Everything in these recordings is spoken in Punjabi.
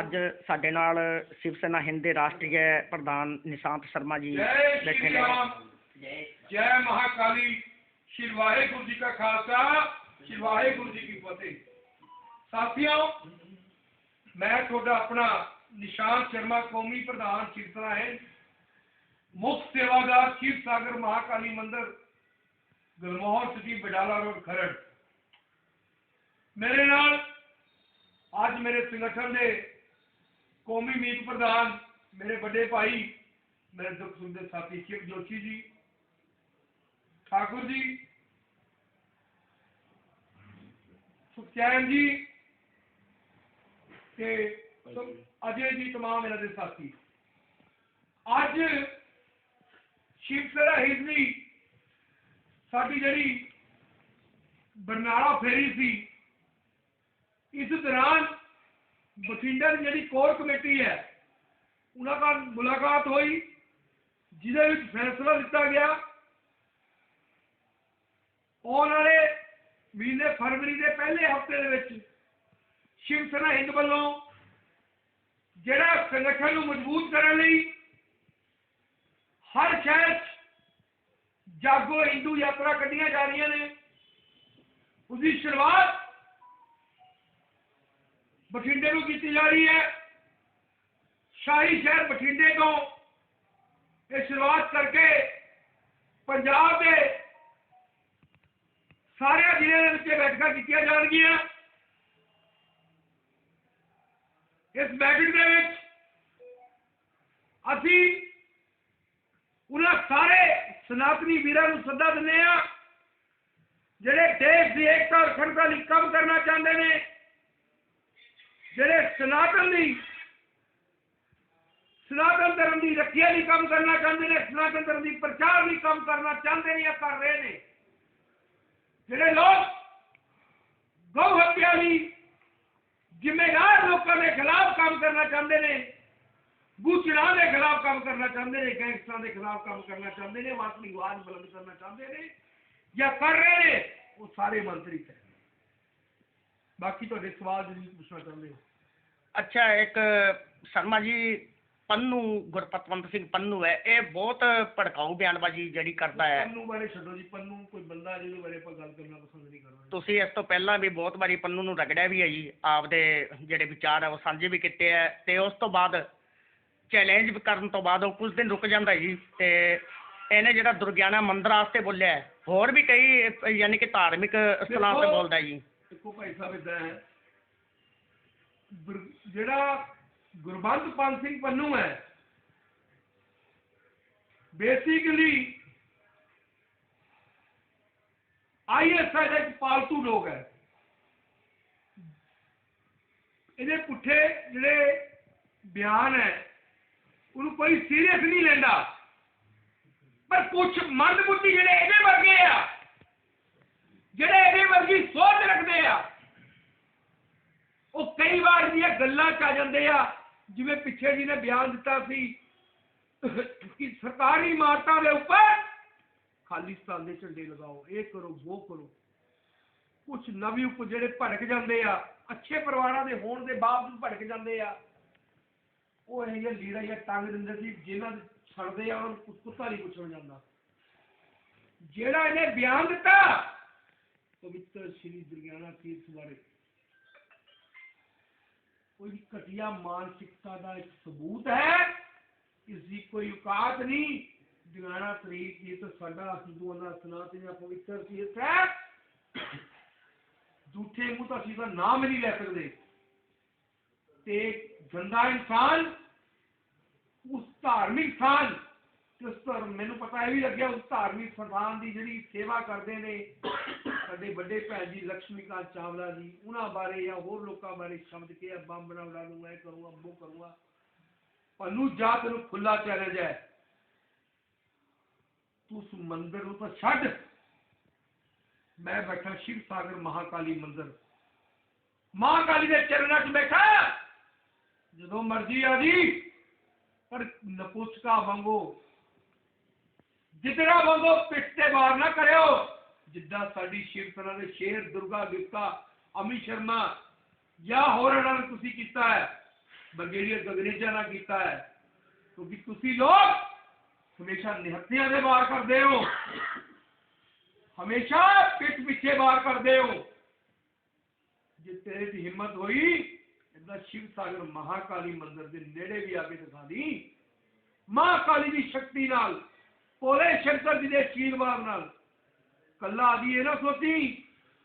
ਅੱਜ ਸਾਡੇ ਨਾਲ ਸ਼ਿਵ ਸੈਨਾ ਹਿੰਦ ਦੇ ਰਾਸ਼ਟਰੀ ਪ੍ਰਧਾਨ ਨਿਸ਼ਾਂਤ ਸ਼ਰਮਾ ਜੀ ਜੈ ਬੈਠੇ ਸ਼੍ਰੀ ਨੇ। ਰਾਮ। ਜੈ ਮਹਾਕਾਲੀ। ਸ਼੍ਰੀ ਵਾਹਿਗੁਰੂ ਜੀ ਕਾ ਖਾਲਸਾ। ਸ਼੍ਰੀ ਵਾਹਿਗੁਰੂ ਜੀ ਕੀ ਫਤਿਹ। ਸਾਥੀਓ ਮੈਂ ਤੁਹਾਡਾ ਆਪਣਾ ਨਿਸ਼ਾਨ ਸ਼ਰਮਾ ਕੌਮੀ ਪ੍ਰਧਾਨ ਚਿਰਤਨਾ ਹੈ। ਮੁੱਖ ਸੇਵਾਦਾਰ ਸ਼ਿਵ ਸਾਗਰ ਮਹਾਕਾਲੀ ਮੰਦਿਰ ਗਲਮੋਹਰ ਸਿਟੀ ਬਡਾਲਾ ਰੋਡ ਖਰੜ। ਮੇਰੇ ਨਾਲ ਅੱਜ ਮੇਰੇ ਸੰਗਠਨ ਦੇ ਕੌਮੀ ਮੀਤ ਪ੍ਰਧਾਨ ਮੇਰੇ ਵੱਡੇ ਭਾਈ ਮੇਰੇ ਦੁੱਖ ਸੁੱਖ ਦੇ ਸਾਥੀ ਸ਼ਿਵ ਜੋਸ਼ੀ ਜੀ ਠਾਕੁਰ ਜੀ ਸੁਖਚੈਨ ਜੀ ਤੇ ਸ- ਅਜੇ ਜੀ ਤਮਾਮ ਇਹਨਾਂ ਦੇ ਸਾਥੀ ਅੱਜ ਸ਼ਿਵ ਸੇਨਾ ਹਿੰਦਵੀ ਸਾਡੀ ਜਿਹੜੀ ਬਰਨਾਲਾ ਫੇਰੀ ਸੀ ਇਸ ਦੌਰਾਨ ਬਠਿੰਡਾ ਦੀ ਜਿਹੜੀ ਕੋਰ ਕਮੇਟੀ ਹੈ ਉਹਨਾਂ ਨਾਲ ਮੁਲਾਕਾਤ ਹੋਈ ਜਿਹਦੇ ਵਿੱਚ ਫੈਸਲਾ ਲਿੱਤਾ ਗਿਆ ਆਉਣ ਵਾਲੇ ਮਹੀਨੇ ਫਰਵਰੀ ਦੇ ਪਹਿਲੇ ਹਫ਼ਤੇ ਦੇ ਵਿੱਚ ਸ਼ਿਵ ਸੈਨਾ ਹਿੰਦ ਵੱਲੋਂ ਜਿਹੜਾ ਸੰਗਠਨ ਨੂੰ ਮਜ਼ਬੂਤ ਕਰਨ ਲਈ ਹਰ ਸ਼ਹਿਰ 'ਚ ਜਾਗੋ ਹਿੰਦੂ ਯਾਤਰਾ ਕੱਢੀਆਂ ਜਾ ਰਹੀਆਂ ਨੇ ਉਹਦੀ ਸ਼ੁਰੂਆਤ ਬਠਿੰਡੇ ਨੂੰ ਕੀਤੀ ਜਾ ਰਹੀ ਹੈ। ਸ਼ਾਹੀ ਸ਼ਹਿਰ ਬਠਿੰਡੇ ਤੋਂ ਇਹ ਸ਼ੁਰੂਆਤ ਕਰਕੇ ਪੰਜਾਬ ਦੇ ਸਾਰੇ ਜ਼ਿਲ੍ਹਿਆਂ ਦੇ ਵਿੱਚ ਇਹ ਬੈਠਕਾਂ ਕੀਤੀਆਂ ਜਾਣਗੀਆਂ। ਇਸ ਬੈਠਕ ਦੇ ਵਿੱਚ ਅਸੀਂ ਉਹਨਾਂ ਸਾਰੇ ਸਨਾਤਨੀ ਵੀਰਾਂ ਨੂੰ ਸੱਦਾ ਦਿੰਦੇ ਆ ਜਿਹੜੇ ਦੇਸ਼ ਦੀ ਏਕਤਾ ਔਰ ਅਖੰਡਤਾ ਲਈ ਕੰਮ ਕਰਨਾ ਚਾਹੁੰਦੇ ਨੇ। ਜਿਹੜੇ ਸਨਾਤਨ ਦੀ, ਸਨਾਤਨ ਧਰਮ ਦੀ ਰੱਖਿਆ ਲਈ ਕੰਮ ਕਰਨਾ ਚਾਹੁੰਦੇ ਨੇ, ਸਨਾਤਨ ਧਰਮ ਦੀ ਪ੍ਰਚਾਰ ਲਈ ਕੰਮ ਕਰਨਾ ਚਾਹੁੰਦੇ ਨੇ ਜਾਂ ਕਰ ਰਹੇ ਨੇ, ਜਿਹੜੇ ਲੋਕ ਗਊ ਹੱਤਿਆ ਲਈ ਜ਼ਿੰਮੇਵਾਰ ਲੋਕਾਂ ਦੇ ਖਿਲਾਫ ਕੰਮ ਕਰਨਾ ਚਾਹੁੰਦੇ ਨੇ ਬੂਚੜਾ ਦੇ ਖਿਲਾਫ ਕੰਮ ਕਰਨਾ ਚਾਹੁੰਦੇ ਨੇ, ਗੈਂਗਸਟਰਾਂ ਦੇ ਖਿਲਾਫ ਕੰਮ ਕਰਨਾ ਚਾਹੁੰਦੇ ਨੇ ਉਹ ਆਪਣੀ ਆਵਾਜ਼ ਬੁਲੰਦ ਕਰਨਾ ਚਾਹੁੰਦੇ ਨੇ ਜਾਂ ਕਰ ਰਹੇ ਨੇ, ਉਹ ਸਾਰੇ ਮੰਤਰੀ ਹੈ ਬਾਕੀ ਤੁਹਾਡੇ ਸਵਾਲ ਜਿਹੜੀ ਪੁੱਛਣਾ ਚਾਹੁੰਦੇ ਹੋ। ਅੱਛਾ ਇੱਕ ਸ਼ਰਮਾ ਜੀ ਪੰਨੂ ਗੁਰਪਤਵੰਤ ਸਿੰਘ ਪੰਨੂ ਹੈ। ਇਹ ਬਹੁਤ ਭੜਕਾਊ ਬਿਆਨਬਾਜ਼ੀ ਜਿਹੜੀ ਕਰਦਾ ਹੈ। ਪੰਨੂ ਬਾਰੇ ਛੱਡੋ ਜੀ ਪੰਨੂ ਕੋਈ ਬੰਦਾ ਜਿਹਦੇ ਬਾਰੇ ਆਪਾਂ ਗੱਲ ਕਰਨਾ ਪਸੰਦ ਨਹੀਂ ਕਰਨਾ ਤੁਸੀਂ ਇਸ ਤੋਂ ਪਹਿਲਾਂ ਵੀ ਬਹੁਤ ਵਾਰੀ ਪੰਨੂ ਨੂੰ ਰਗੜਿਆ ਵੀ ਹੈ ਜੀ ਆਪਦੇ ਜਿਹੜੇ ਵਿਚਾਰ ਹੈ ਉਹ ਸਾਂਝੇ ਵੀ ਕੀਤੇ ਹੈ ਤੇ ਉਸ ਤੋਂ ਬਾਅਦ ਚੈਲੰਜ ਕਰਨ ਤੋਂ ਬਾਅਦ ਉਹ ਕੁਝ ਦਿਨ ਰੁਕ ਜਾਂਦਾ ਜੀ ਤੇ ਇਹਨੇ ਜਿਹੜਾ ਦੁਰਗਿਆਨਾ ਮੰਦਿਰ ਵਾਸਤੇ ਬੋਲਿਆ ਹੋਰ ਵੀ ਕਈ ਯਾਨੀ ਕਿ ਧਾਰਮਿਕ ਸਥਲਾਂ ਤੇ ਬੋਲਦਾ ਜੀ। ਦੇਖੋ ਭਾਈ ਸਾਹਿਬ ਇਦਾਂ ਹੈ ਜਿਹੜਾ ਗੁਰਬੰਤ ਪੰਥ ਸਿੰਘ ਪੰਨੂ ਹੈ ਬੇਸਿਕਲੀ ਆਈਐਸਆਈ ਦਾ ਇੱਕ ਪਾਲਤੂ ਲੋਕ ਹੈ। ਇਹਦੇ ਪੁੱਠੇ ਜਿਹੜੇ ਬਿਆਨ ਹੈ, ਉਹਨੂੰ ਕੋਈ ਸੀਰੀਅਸ ਨਹੀਂ ਲੈਂਦਾ। ਪਰ ਕੁਝ ਮਰਦ ਬੁੱਧੀ ਜਿਹੜੇ ਇਹਦੇ ਵਰਗੇ ਆ, ਜਿਹੜੇ ਇਹਦੇ ਵਰਗੀ ਸੋਚ ਰੱਖਦੇ ਆ ਉਹ ਕਈ ਵਾਰ ਦੀਆਂ ਗੱਲਾਂ ਚ ਆ ਜਾਂਦੇ ਆ, ਜਿਵੇਂ ਪਿੱਛੇ ਜੀ ਨੇ ਬਿਆਨ ਦਿੱਤਾ ਸੀ ਕਿ ਸਰਕਾਰੀ ਇਮਾਰਤਾਂ ਦੇ ਉੱਪਰ ਖਾਲਿਸਤਾਨ ਦੇ ਝੰਡੇ ਲਗਾਓ, ਇਹ ਕਰੋ, ਉਹ ਕਰੋ। ਕੁਝ ਨਵੀਂ ਉਪ ਜਿਹੜੇ ਭੜਕ ਜਾਂਦੇ ਆ, ਅੱਛੇ ਪਰਿਵਾਰਾਂ ਦੇ ਹੋਣ ਦੇ ਬਾਵਜੂਦ ਭੜਕ ਜਾਂਦੇ ਆ, ਉਹ ਇਹ ਜਿਹੇ ਲੀੜਾ ਜਾਂ ਟੰਗ ਦਿੰਦੇ ਸੀ, ਜਿਨ੍ਹਾਂ ਦੇ ਛੜਦੇ ਆ, ਉਹਨਾਂ ਨੂੰ ਕੁੱਤਾ ਨਹੀਂ ਪੁੱਛਣ ਜਾਂਦਾ। ਜਿਹੜਾ ਇਹਨੇ ਬਿਆਨ ਦਿੱਤਾ, ਪਵਿੱਤਰ ਸ਼੍ਰੀ ਦੁਰਗਿਆਨਾ ਤੀਰਥ ਬਾਰੇ ਕੋਈ ਘਟੀਆ ਮਾਨਸਿਕਤਾ ਦਾ ਇੱਕ ਸਬੂਤ ਹੈ। ਇਸ ਦੀ ਕੋਈ ਔਕਾਤ ਨਹੀਂ। ਦੁਰਗਿਆਨਾ ਤੀਰਥ ਇਹ ਤਾਂ ਸਾਡਾ ਹਿੰਦੂਆਂ ਦਾ ਸਨਾਤਨ ਦਾ ਪਵਿੱਤਰ ਤੀਰਥ ਹੈ। ਝੂਠੇ ਮੂੰਹ ਤੋਂ ਅਸੀਂ ਤਾਂ ਨਾਮ ਹੀ ਨਹੀਂ ਲੈ ਸਕਦੇ। ਤੇ ਗੰਦਾ ਇਨਸਾਨ ਉਸ ਧਾਰਮਿਕ ਮੈਨੂੰ ਪਤਾ ਇਹ ਵੀ ਲੱਗਿਆ ਉਸ ਧਾਰਮਿਕ ਸਥਾਨ ਦੀ ਜਿਹੜੀ ਸੇਵਾ ਕਰਦੇ ਨੇ, ਸਾਡੇ ਵੱਡੇ ਭੈਣ ਜੀ ਲక్ష్ਮੀਕਾਂਤ ਚਾਵਲਾ ਜੀ, ਉਹਨਾਂ ਬਾਰੇ ਜਾਂ ਹੋਰ ਲੋਕਾਂ ਬਾਰੇ ਸ਼ਬਦ ਕੇ ਆ, ਬੰਬ ਬਣਾ ਉਡਾ ਕਰੂੰਗਾ ਉਹ ਕਰੂੰਗਾ ਪਨੂ ਜਾਤ ਨੂੰ ਖੁੱਲਾ ਚੈਲੰਜ ਹੈ। ਤੂੰ ਉਸ ਮੰਦਿਰ ਨੂੰ ਤਾਂ ਛੱਡ। ਮੈਂ ਬੈਠਾ ਸ਼ਿਵ ਸਾਗਰ ਮਹਾਕਾਲੀ ਮੰਦਿਰ। ਮਹਾਕਾਲੀ ਦੇ ਚਰਨਾਂ 'ਚ ਬੈਠਾ। ਜਦੋਂ ਮਰਜ਼ੀ ਆ ਜੀ। ਪਰ ਨਪੁਸਕਾ ਵਾਂਗੋ ਜਿਤਨਾ ਵਾਂਗੋ ਪਿੱਠ ਤੇ ਵਾਰ ਨਾ ਕਰਿਓ ਜਿੱਦਾਂ ਸਾਡੀ ਸ਼ਿਵ ਸੈਨਾ ਦੇ ਸ਼ੇਰ ਦੁਰਗਾ ਗੁਪਤਾ ਅਮਿਤ ਸ਼ਰਮਾ ਜਾਂ ਹੋਰਾਂ ਨਾਲ ਤੁਸੀਂ ਕੀਤਾ ਹੈ ਬਰਗੇਡੀਅਰ ਗਗਨੇਜਾ ਨਾਲ ਕੀਤਾ ਹੈ ਕਿਉਂਕਿ ਤੁਸੀਂ ਲੋਕ ਹਮੇਸ਼ਾ ਨਿਹੱਤਿਆਂ ਦੇ ਵਾਰ ਕਰਦੇ ਹੋ ਹਮੇਸ਼ਾ ਪਿੱਠ ਪਿੱਛੇ ਵਾਰ ਕਰਦੇ ਹੋ ਜੇ ਤੇਰੇ ਦੀ ਹਿੰਮਤ ਹੋਈ ਇਹਦਾ ਸ਼ਿਵ ਸਾਗਰ ਮਹਾਕਾਲੀ ਮੰਦਿਰ ਦੇ ਨੇੜੇ ਵੀ ਆ ਕੇ ਦਿਖਾ ਦੀ ਮਹਾਕਾਲੀ ਦੀ ਸ਼ਕਤੀ ਨਾਲ ਭੋਲੇ ਸ਼ੰਕਰ ਜੀ ਦੇ ਆਸ਼ੀਰਵਾਦ ਨਾਲ। ਕੱਲਾ ਆਦੀ ਇਹ ਨਾ ਸੋਚੀ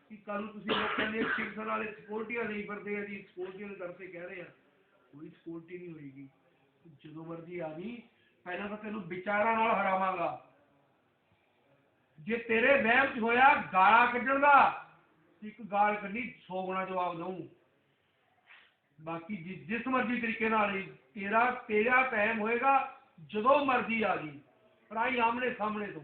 ਕਿ ਕੱਲ ਨੂੰ ਤੁਸੀਂ ਲੋਕਾਂ ਨੇ ਸ਼ਿਵ ਵਾਲੇ ਸਪੋਰਟੀਆਂ ਨਹੀਂ ਫਿਰਦੇ ਆ ਜੀ ਸਪੋਰਟੀਆਂ ਕਰਕੇ ਕਹਿ ਰਹੇ ਆ ਕੋਈ ਸਪੋਰਟੀ ਨਹੀਂ ਹੋਏਗੀ। ਜਦੋਂ ਮਰਜ਼ੀ ਆ ਗਈ ਪਹਿਲਾਂ ਤਾਂ ਤੈਨੂੰ ਵਿਚਾਰਾਂ ਨਾਲ ਹਰਾਵਾਂਗਾ। ਜੇ ਤੇਰੇ ਵਹਿਮ ਚ ਹੋਇਆ ਗਾਲਾਂ ਕੱਢਣ ਦਾ ਇੱਕ ਗਾਲ ਕੱਢੀ 100 ਗੁਣਾ ਜਵਾਬ ਦਊਂ। ਬਾਕੀ ਜਿਸ ਮਰਜ਼ੀ ਤਰੀਕੇ ਨਾਲ ਤੇਰਾ ਤੇਰਾ ਟਾਈਮ ਹੋਏਗਾ, ਜਦੋਂ ਮਰਜ਼ੀ ਆ ਗਈ ਪਰਾਈ ਆਮਨੇ ਸਾਹਮਣੇ ਤੋਂ।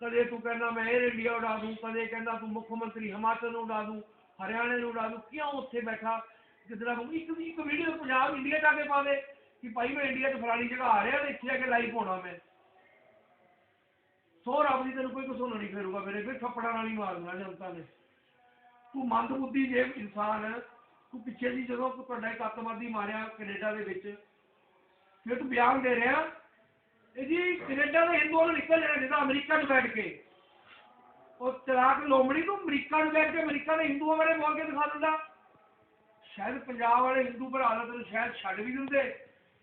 ਕਦੇ ਤੂੰ ਕਹਿੰਦਾ ਮੈਂ 에ਅਰ ਇੰਡੀਆ ਉਡਾ ਦੂੰ, ਕਦੇ ਕਹਿੰਦਾ ਤੂੰ ਮੁੱਖ ਮੰਤਰੀ ਹਿਮਾਚਲ ਨੂੰ ਉਡਾ ਦੂੰ, ਹਰਿਆਣੇ ਨੂੰ ਉਡਾ ਦੂੰ, ਕਿਉਂ ਉੱਥੇ ਬੈਠਾ? ਜਿੱਦਾਂ ਤੂੰ ਇੱਕ ਇੱਕ ਵੀਡੀਓ ਪੰਜਾਬ ਇੰਡੀਆ ਜਾ ਕੇ ਪਾ ਦੇ ਕਿ ਭਾਈ ਮੈਂ ਇੰਡੀਆ 'ਚ ਫਲਾਣੀ ਜਗ੍ਹਾ ਆ ਰਿਹਾ ਤੇ ਇੱਥੇ ਆ ਕੇ ਲਾਈਵ ਹੋਣਾ ਮੈਂ। ਸੋ ਰੱਬ ਦੀ ਤੈਨੂੰ ਕੋਈ ਕਸੂਰ ਨਹੀਂ ਫੇਰੂਗਾ ਮੇਰੇ, ਫਿਰ ਥੱਪੜਾਂ ਨਾਲ ਹੀ ਮਾਰਨਾ ਜਨਤਾ ਨੇ। ਤੂੰ ਮੰਦ ਬੁੱਧੀ ਜੇ ਇਨਸਾਨ, ਤੂੰ ਪਿੱਛੇ ਦੀ ਜਦੋਂ ਤੁਹਾਡਾ ਇੱਕ ਅੱਤਵਾਦੀ ਮਾਰਿਆ ਕੈਨੇਡਾ ਦੇ ਵਿੱਚ। ਫਿਰ ਤੂੰ ਬਿਆਨ ਦੇ ਰਿਹਾ ਜੀ ਕੈਨੇਡਾ ਦੇ ਹਿੰਦੂਆਂ ਨੂੰ ਨਿਕਲ ਜਾਣਾ ਜਿਹਦਾ ਅਮਰੀਕਾ 'ਚ ਬੈਠ ਕੇ। ਉਹ ਚਲਾਕ ਲੋਮੜੀ ਨੂੰ ਅਮਰੀਕਾ 'ਚ ਬੈਠ ਕੇ ਅਮਰੀਕਾ ਦੇ ਹਿੰਦੂਆਂ ਬਾਰੇ ਬੋਲ ਕੇ ਦਿਖਾ ਦਿੰਦਾ। ਸ਼ਾਇਦ ਪੰਜਾਬ ਵਾਲੇ ਹਿੰਦੂ ਭਰਾ ਦਾ ਤੈਨੂੰ ਸ਼ਾਇਦ ਛੱਡ ਵੀ ਦਿੰਦੇ।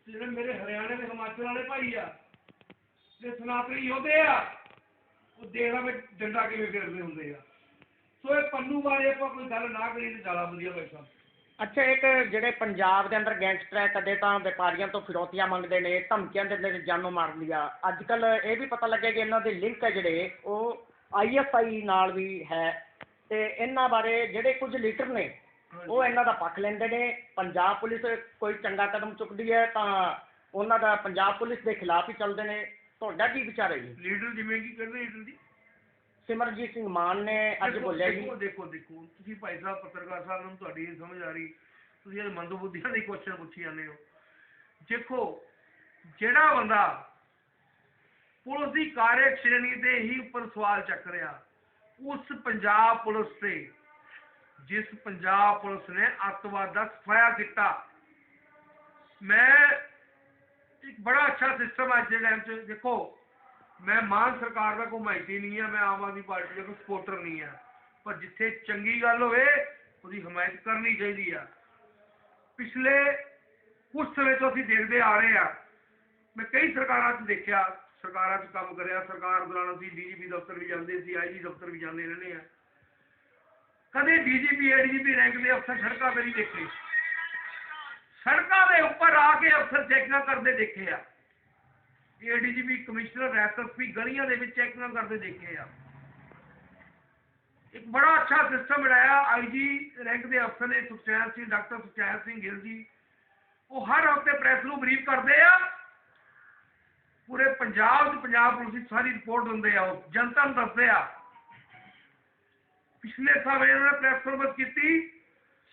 ਜਿਹੜੇ ਮੇਰੇ ਹਰਿਆਣੇ ਦੇ ਹਿਮਾਚਲ ਵਾਲੇ ਭਾਈ ਆ ਤੇ ਸਨਾਤਨੀ ਯੋਧੇ ਆ, ਉਹ ਦੇਖਦਾ ਵੀ ਡੰਡਾ ਕਿਵੇਂ ਫਿਰਦੇ ਹੁੰਦੇ ਆ। ਸੋ ਇਹ ਪੰਨੂ ਬਾਰੇ ਆਪਾਂ ਕੋਈ ਗੱਲ ਨਾ ਕਰੀਏ ਤੇ ਜ਼ਿਆਦਾ ਵਧੀਆ ਭਾਈ ਸਾਹਿਬ। ਅੱਛਾ, ਇੱਕ ਜਿਹੜੇ ਪੰਜਾਬ ਦੇ ਅੰਦਰ ਗੈਂਗਸਟਰ ਹੈ, ਕਦੇ ਤਾਂ ਵਪਾਰੀਆਂ ਤੋਂ ਫਿਰੌਤੀਆਂ ਮੰਗਦੇ ਨੇ, ਧਮਕੀਆਂ ਦਿੰਦੇ ਨੇ, ਜਾਨੋਂ ਮਾਰਨ ਦੀਆਂ ਅੱਜ ਕੱਲ ਇਹ ਵੀ ਪਤਾ ਲੱਗਿਆ ਕਿ ਇਹਨਾਂ ਦੇ ਲਿੰਕ ਹੈ ਜਿਹੜੇ, ਉਹ ਆਈ ਐਫ ਆਈ ਨਾਲ ਵੀ ਹੈ। ਤੇ ਇਹਨਾਂ ਬਾਰੇ ਜਿਹੜੇ ਕੁਝ ਲੀਡਰ ਨੇ, ਉਹ ਇਹਨਾਂ ਦਾ ਪੱਖ ਲੈਂਦੇ ਨੇ। ਪੰਜਾਬ ਪੁਲਿਸ ਕੋਈ ਚੰਗਾ ਕਦਮ ਚੁੱਕਦੀ ਹੈ, ਤਾਂ ਉਹਨਾਂ ਦਾ ਪੰਜਾਬ ਪੁਲਿਸ ਦੇ ਖਿਲਾਫ ਹੀ ਚੱਲਦੇ ਨੇ। ਤੁਹਾਡਾ ਕੀ ਵਿਚਾਰ ਹੈ ਜੀ? ਲੀਡਰ ਜਿਵੇਂ ਕੀ ਕਹਿੰਦੇ ਲੀਡਰ ਦੀ ਸਿਮਰਜੀਤ ਸਿੰਘ ਮਾਨ ਨੇ ਅੱਜ ਬੋਲਿਆ ਜੀ। ਦੇਖੋ ਦੇਖੋ ਦੇਖੋ। ਤੁਸੀਂ ਭਾਈ ਸਾਹਿਬ ਪੱਤਰਕਾਰ ਸਾਹਿਬ ਨੂੰ ਤੁਹਾਡੀ ਨਹੀਂ ਸਮਝ ਆ ਰਹੀ। ਤੁਸੀਂ ਇਹ ਮੰਦਬੁੱਧੀਆਂ ਦੇ ਕੁਐਸਚਨ ਪੁੱਛੀ ਜਾਂਦੇ ਹੋ। ਦੇਖੋ ਜਿਹੜਾ ਬੰਦਾ ਪੁਲਿਸ ਦੀ ਕਾਰਜ ਸ਼੍ਰੇਣੀ ਦੇ ਹੀ ਉੱਪਰ ਸਵਾਲ ਚੱਕ ਰਿਹਾ ਉਸ ਪੰਜਾਬ ਪੁਲਿਸ ਤੇ ਜਿਸ ਪੰਜਾਬ ਪੁਲਿਸ ਨੇ ਅੱਤਵਾਦ ਦਾ ਸਫਾਇਆ ਕੀਤਾ। ਮੈਂ ਇੱਕ ਬੜਾ ਅੱਛਾ ਸਿਸਟਮ ਅੱਜ ਦੇ ਟਾਈਮ 'ਚ। ਦੇਖੋ ਮੈਂ ਮਾਨ ਸਰਕਾਰ ਦਾ ਕੋਈ ਨਹੀਂ ਹੈ ਮੈਂ ਆਮ ਆਦਮੀ ਪਾਰਟੀ ਦਾ ਕੋਈ ਸਪੋਰਟਰ ਨਹੀਂ ਹੈ ਪਰ ਜਿੱਥੇ ਚੰਗੀ ਗੱਲ ਹੋਵੇ, ਉਹਦੀ ਹਮਾਇਤ ਕਰਨੀ ਚਾਹੀਦੀ ਆ। ਪਿਛਲੇ ਕੁਝ ਸਮੇਂ ਤੋਂ ਅਸੀਂ ਦੇਖਦੇ ਆ ਰਹੇ ਆ। ਮੈਂ ਕਈ ਸਰਕਾਰਾਂ 'ਚ ਦੇਖਿਆ, ਸਰਕਾਰਾਂ 'ਚ ਕੰਮ ਕਰਿਆ, ਸਰਕਾਰ ਦੌਰਾਨ ਅਸੀਂ ਡੀਜੀਪੀ ਦਫ਼ਤਰ ਵੀ ਜਾਂਦੇ ਸੀ ਆਈਜੀ ਦਫ਼ਤਰ ਵੀ ਜਾਂਦੇ ਰਹਿੰਦੇ ਆ। ਕਦੇ ਡੀਜੀਪੀ ਏਡੀਜੀਪੀ ਰੈਂਕ ਦੇ ਅਫਸਰ ਸੜਕਾਂ ਤੇ ਨਹੀਂ ਦੇਖੇ। ਸੜਕਾਂ ਦੇ ਉੱਪਰ ਆ ਕੇ ਅਫਸਰ ਚੈਕਿੰਗਾਂ ਕਰਦੇ ਦੇਖੇ ਆ। ਏਡੀਜੀਪੀ ਕਮਿਸ਼ਨਰ ਐਸਐਸਪੀ ਗਲੀਆਂ ਦੇ ਵਿੱਚ ਚੈਕਿੰਗਾਂ ਕਰਦੇ ਦੇਖੇ ਆ। ਇੱਕ ਬੜਾ ਅੱਛਾ ਸਿਸਟਮ ਬਣਾਇਆ ਆਈਜੀ ਰੈਂਕ ਦੇ ਅਫਸਰ ਨੇ ਸੁਖਚੈਨ ਸਿੰਘ, ਡਾਕਟਰ ਸੁਖਚੈਨ ਸਿੰਘ ਗਿੱਲ ਜੀ। ਉਹ ਹਰ ਹਫ਼ਤੇ ਪ੍ਰੈਸ ਨੂੰ ਬਰੀਫ ਕਰਦੇ ਆ। ਪੂਰੇ ਪੰਜਾਬ 'ਚ ਪੰਜਾਬ ਪੁਲਿਸ ਦੀ ਸਾਰੀ ਰਿਪੋਰਟ ਦਿੰਦੇ ਆ ਉਹ, ਜਨਤਾ ਨੂੰ ਦੱਸਦੇ ਆ। ਪਿਛਲੇ ਸਾਲ ਇਹਨਾਂ ਨੇ ਪ੍ਰੈਸ ਕਾਨਫਰੰਸ ਕੀਤੀ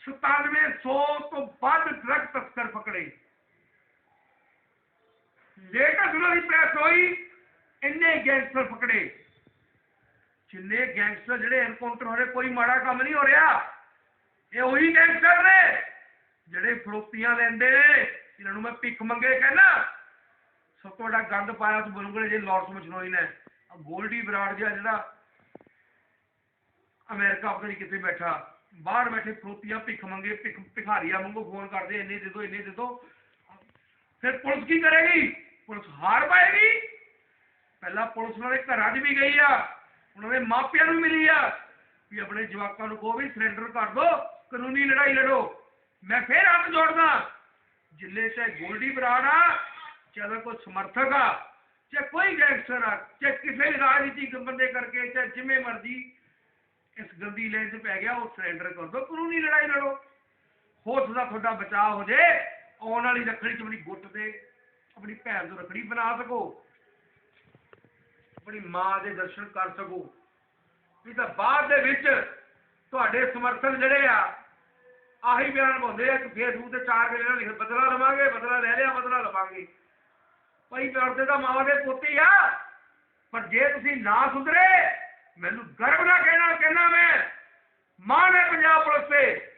9700 ਤੋਂ ਵੱਧ ਡਰਗ ਤਸਕਰ ਪਕੜੇ। ਲੇਟੈਸਟ ਉਹਨਾਂ ਪ੍ਰੈਸ ਹੋਈ, ਇੰਨੇ ਗੈਂਗਸਟਰ ਪਕੜੇ ਜਿੰਨੇ ਗੈਂਗਸਟਰ ਜਿਹੜੇ ਐਨਕਾਊਂਟਰ ਹੋ ਰਹੇ, ਕੋਈ ਮਾੜਾ ਕੰਮ ਨਹੀਂ ਹੋ ਰਿਹਾ। ਇਹ ਉਹੀ ਗੈਂਗਸਟਰ ਨੇ ਜਿਹੜੇ ਫਰੋਤੀਆਂ ਲੈਂਦੇ ਨੇ। ਇਹਨਾਂ ਨੂੰ ਮੈਂ ਭਿੱਖ ਮੰਗੇ ਕਹਿੰਦਾ, ਸਭ ਤੋਂ ਵੱਡਾ ਗੰਦ ਪਾਇਆ ਉਸ ਬਲੂਗੜੇ ਜੇ ਲਾਰਸ ਮਚਨੋਈ ਨੇ। ਆ ਗੋਲਡੀ ਬਰਾੜ ਜਿਹਾ ਜਿਹੜਾ ਅਮਰੀਕਾ ਪਤਾ ਨਹੀਂ ਕਿੱਥੇ ਬੈਠਾ। ਬਾਹਰ ਬੈਠੇ ਫਰੋਤੀਆਂ ਭਿੱਖ ਮੰਗੇ, ਭਿੱਖ ਭਿਖਾਰੀਆਂ ਵਾਂਗੂ ਫੋਨ ਕਰਦੇ, ਇੰਨੇ ਦੇ ਦਿਓ ਇੰਨੇ ਦੇ ਦਿਓ ਫਿਰ ਪੁਲਿਸ ਕੀ ਕਰੇਗੀ ਪੁਲਿਸ ਹਾਰ ਪਾਏਗੀ ਪਹਿਲਾਂ ਪੁਲਿਸ ਉਹਨਾਂ ਦੇ ਘਰਾਂ 'ਚ ਵੀ ਗਈ ਆ ਉਹਨਾਂ ਦੇ ਮਾਪਿਆਂ ਨੂੰ ਮਿਲੀ ਆ ਵੀ ਆਪਣੇ ਜਵਾਕਾਂ ਨੂੰ ਕਹੋ ਵੀ ਸਰੈਂਡਰ ਕਰ ਦਿਓ ਕਾਨੂੰਨੀ ਲੜਾਈ ਲੜੋ ਮੈਂ ਫੇਰ ਹੱਥ ਜੋੜਦਾ ਜਿੱਲੇ ਚਾਹੇ ਗੋਲਡੀ ਬਰਾੜ ਆ ਚਾਹੇ ਕੋਈ ਸਮਰਥਕ ਆ ਚਾਹੇ ਕੋਈ ਗੈਂਗਸਟਰ ਆ ਚਾਹੇ ਕਿਸੇ ਵੀ ਰਾਜਨੀਤਿਕ ਬੰਦੇ ਕਰਕੇ ਚਾਹੇ ਜਿਵੇਂ ਮਰਜ਼ੀ ਇਸ ਗੰਦੀ ਲਾਈਨ 'ਚ ਪੈ ਗਿਆ ਉਹ ਸਰੈਂਡਰ ਕਰ ਦਿਓ ਕਾਨੂੰਨੀ ਲੜਾਈ ਲੜੋ ਹੋ ਸਕਦਾ ਤੁਹਾਡਾ ਬਚਾਅ ਹੋ ਜੇ ਆਉਣ ਵਾਲੀ ਰੱਖੜੀ 'ਚ ਆਪਣੀ ਗੁੱਟ ਤੇ ਆਪਣੀ ਭੈਣ ਤੋਂ ਰੱਖੜੀ ਬਣਾ ਸਕੋ। ਆਪਣੀ ਮਾਂ ਦੇ ਦਰਸ਼ਨ ਕਰ ਸਕੋ। ਨਹੀਂ ਤਾਂ ਬਾਅਦ ਦੇ ਵਿੱਚ ਤੁਹਾਡੇ ਸਮਰਥਨ ਜਿਹੜੇ ਆ, ਆਹੀ ਬਿਆਨ ਪਾਉਂਦੇ ਆ ਕਿ ਫੇਸਬੁੱਕ ਤੇ ਚਾਰ ਕੇ ਲਿਖ ਬਦਲਾ ਲਵਾਂਗੇ, ਬਦਲਾ ਲੈ ਲਿਆ, ਬਦਲਾ ਲਵਾਂਗੇ। ਭਾਈ ਲੜਦੇ ਤਾਂ ਮਾਂ ਦੇ ਪੋਤੀ ਆ। ਪਰ ਜੇ ਤੁਸੀਂ ਨਾ ਸੁਧਰੇ, ਮੈਨੂੰ ਗਰਵ ਨਾਲ ਕਹਿਣਾ ਕਹਿੰਦਾ ਮੈਂ, ਮਾਂ ਨੇ ਪੰਜਾਬ ਪੁਲਿਸ ਤੇ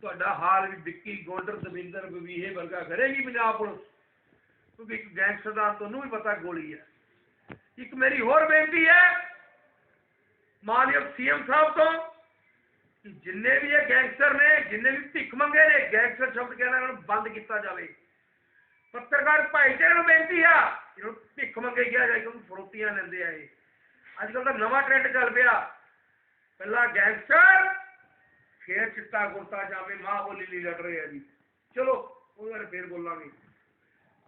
ਤੁਹਾਡਾ ਹਾਲ ਵੀ ਵਿੱਕੀ ਗੋਂਡਰ ਦਵਿੰਦਰ ਬਵੀਹੇ ਵਰਗਾ ਕਰੇਗੀ ਪੰਜਾਬ ਪੁਲਿਸ। ਕਿਉਂਕਿ ਇੱਕ ਗੈਂਗਸਟਰ ਦਾ ਤੁਹਾਨੂੰ ਵੀ ਪਤਾ ਗੋਲੀ ਹੈ। ਇੱਕ ਮੇਰੀ ਹੋਰ ਬੇਨਤੀ ਹੈ, ਮਾਨਯੋਗ ਸੀਐਮ ਸਾਹਿਬ ਤੋਂ, ਕਿ ਜਿੰਨੇ ਵੀ ਇਹ ਗੈਂਗਸਟਰ ਨੇ, ਜਿੰਨੇ ਵੀ ਭਿੱਖ ਮੰਗੇ ਨੇ, ਗੈਂਗਸਟਰ ਸ਼ਬਦ ਕਹਿਣਾ ਇਹਨਾਂ ਨੂੰ ਬੰਦ ਕੀਤਾ ਜਾਵੇ। ਪੱਤਰਕਾਰ ਭਾਈਚਾਰੇ ਨੂੰ ਬੇਨਤੀ ਆ, ਇਹਨਾਂ ਨੂੰ ਭਿੱਖ ਮੰਗੇ ਕਿਹਾ ਜਾਏ ਕਿਉਂਕਿ ਫਰੋਤੀਆਂ ਲੈਂਦੇ ਆ ਇਹ। ਅੱਜ ਕੱਲ ਦਾ ਨਵਾਂ ਟ੍ਰੈਂਡ ਚੱਲ ਪਿਆ। ਪਹਿਲਾਂ ਗੈਂਗਸਟਰ ਫੇਰ ਚਿੱਟਾ ਕੁਰਤਾ ਜਾਵੇ ਮਾਂ ਬੋਲੀ ਲਈ ਲੜ ਰਹੇ ਆ ਜੀ ਚਲੋ ਉਹ ਬਾਰੇ ਫੇਰ ਬੋਲਾਂਗੇ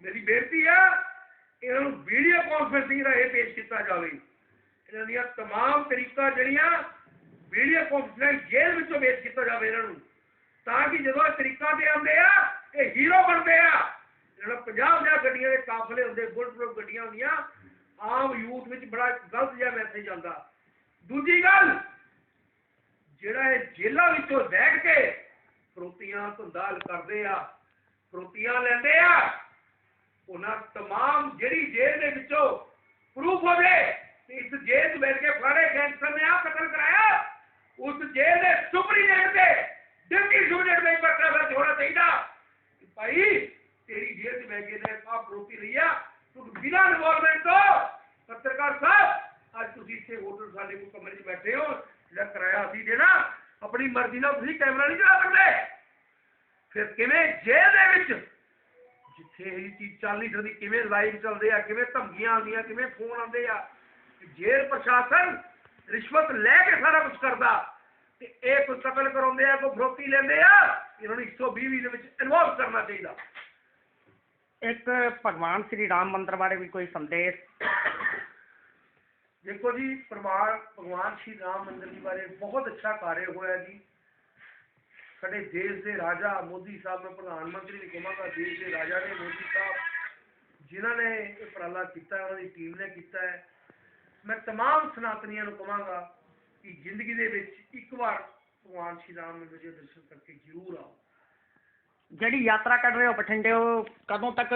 ਮੇਰੀ ਬੇਨਤੀ ਆ ਇਹਨਾਂ ਨੂੰ ਵੀਡੀਓ ਕਾਨਫਰੰਸਿੰਗ ਰਾਹੀਂ ਪੇਸ਼ ਕੀਤਾ ਜਾਵੇ ਇਹਨਾਂ ਦੀਆਂ तमाम ਤਰੀਕਾ ਜਿਹੜੀਆਂ ਵੀਡੀਓ ਕਾਨਫਰੰਸ ਜੇਲ੍ਹ ਵਿੱਚੋਂ ਪੇਸ਼ ਕੀਤਾ ਜਾਵੇ ਇਹਨਾਂ ਨੂੰ ਤਾਂ ਕਿ ਜਦੋਂ ਇਹ ਤਰੀਕਾ ਤੇ ਆਉਂਦੇ ਆ ਇਹ ਹੀਰੋ ਬਣਦੇ ਆ ਜਿਹੜਾ ਪੰਜਾਬ ਦੀਆਂ ਗੱਡੀਆਂ ਦੇ ਕਾਫਲੇ ਹੁੰਦੇ ਬੁਲਟ ਪ੍ਰੂਫ ਗੱਡੀਆਂ ਹੁੰਦੀਆਂ ਆਮ ਯੂਥ ਵਿੱਚ ਬੜਾ ਗਲਤ ਜਿਹਾ ਮੈਸੇਜ ਆਉਂਦਾ ਦੂਜੀ ਗੱਲ ਜਿਹੜਾ ਇਹ ਜੇਲ੍ਹਾਂ ਵਿੱਚੋਂ ਬੈਠ ਕੇ ਫਰੋਤੀਆਂ ਧੰਦਾਲ ਕਰਦੇ ਆ, ਫਰੋਤੀਆਂ ਲੈਂਦੇ ਆ, ਉਹਨਾਂ ਤਮਾਮ ਜਿਹੜੀ ਜੇਲ੍ਹ ਦੇ ਵਿੱਚੋਂ ਪ੍ਰੂਫ ਹੋਵੇ ਕਿ ਇਸ ਜੇਲ੍ਹ 'ਚ ਬੈਠ ਕੇ ਫੜੇ ਗੈਂਗਸਟਰ ਨੇ ਆ ਕਤਲ ਕਰਾਇਆ, ਉਸ ਜੇਲ੍ਹ ਦੇ ਸੁਪਰੀਡੈਂਟ ਦੇ ਡਿਪਟੀ ਸੁਪਰੀਡੈਂਟ ਦੇ ਪਰਚਾ ਦਰਜ ਹੋਣਾ ਚਾਹੀਦਾ ਕਿ ਭਾਈ ਤੇਰੀ ਜੇਲ੍ਹ 'ਚ ਬੈਠ ਕੇ ਨੇ ਆ ਪ੍ਰੂਫੀ ਰਹੀ ਆ, ਤੂੰ ਬਿਨਾਂ ਇਨਵੋਲਵਮੈਂਟ ਤੋਂ ਪੱਤਰਕਾਰ ਸਾਹਿਬ, ਅੱਜ ਤੁਸੀਂ ਇੱਥੇ ਹੋਟਲ ਸਾਡੇ ਕੋਲ ਕਮਰੇ 'ਚ ਬੈਠੇ ਹੋ ਜਿਹੜਾ ਕਿਰਾਇਆ ਅਸੀਂ ਦੇਣਾ, ਆਪਣੀ ਮਰਜ਼ੀ ਨਾਲ ਤੁਸੀਂ ਕੈਮਰਾ ਨਹੀਂ ਚਲਾ ਸਕਦੇ। ਫਿਰ ਕਿਵੇਂ ਜੇਲ੍ਹ ਦੇ ਵਿੱਚ? ਜਿੱਥੇ ਇਹ ਚੀਜ਼ ਚੱਲ ਨਹੀਂ ਸਕਦੀ, ਕਿਵੇਂ ਲਾਈਵ ਚੱਲਦੇ ਆ, ਕਿਵੇਂ ਧਮਕੀਆਂ ਆਉਂਦੀਆਂ, ਕਿਵੇਂ ਫੋਨ ਆਉਂਦੇ ਆ। ਜੇਲ੍ਹ ਪ੍ਰਸ਼ਾਸਨ ਰਿਸ਼ਵਤ ਲੈ ਕੇ ਸਾਰਾ ਕੁਝ ਕਰਦਾ। ਤੇ ਇਹ ਕੋਈ ਕਤਲ ਕਰਾਉਂਦੇ ਆ, ਕੋਈ ਫਰੋਤੀ ਲੈਂਦੇ ਆ, ਇਹਨਾਂ ਨੂੰ 120 ਦੇ ਵਿੱਚ ਇਨਵੋਲਵ ਕਰਨਾ ਚਾਹੀਦਾ। ਇੱਕ ਭਗਵਾਨ ਸ੍ਰੀ ਰਾਮ ਮੰਦਿਰ ਬਾਰੇ ਵੀ ਕੋਈ ਸੰਦੇਸ਼? ਦੇਖੋ ਜੀ ਪਰਿਵਾਰ ਭਗਵਾਨ ਸ਼੍ਰੀ ਰਾਮ ਮੰਦਿਰ ਜੀ ਬਾਰੇ ਬਹੁਤ ਅੱਛਾ ਕਾਰਜ ਹੋਇਆ ਜੀ ਸਾਡੇ ਦੇਸ਼ ਦੇ ਰਾਜਾ ਮੋਦੀ ਸਾਹਿਬ ਮੈਂ ਪ੍ਰਧਾਨ ਮੰਤਰੀ ਨੂੰ ਕਹਾਂਗਾ ਦੇਸ਼ ਦੇ ਰਾਜਾ ਨੇ ਮੋਦੀ ਸਾਹਿਬ ਜਿਨ੍ਹਾਂ ਨੇ ਇਹ ਉਪਰਾਲਾ ਕੀਤਾ ਉਹਨਾਂ ਦੀ ਟੀਮ ਨੇ ਕੀਤਾ ਹੈ ਮੈਂ तमाम ਸਨਾਤਨੀਆਂ ਨੂੰ ਕਹਾਂਗਾ ਕਿ ਜ਼ਿੰਦਗੀ ਦੇ ਵਿੱਚ ਇੱਕ ਵਾਰ ਭਗਵਾਨ ਸ਼੍ਰੀ ਰਾਮ ਮੰਦਿਰ ਦੇ ਦਰਸ਼ਨ ਕਰਕੇ ਜ਼ਰੂਰ ਆਓ ਜਿਹੜੀ ਯਾਤਰਾ ਕਰ ਰਹੇ ਹੋ ਬਠਿੰਡੇ ਉਹ ਕਦੋਂ ਤੱਕ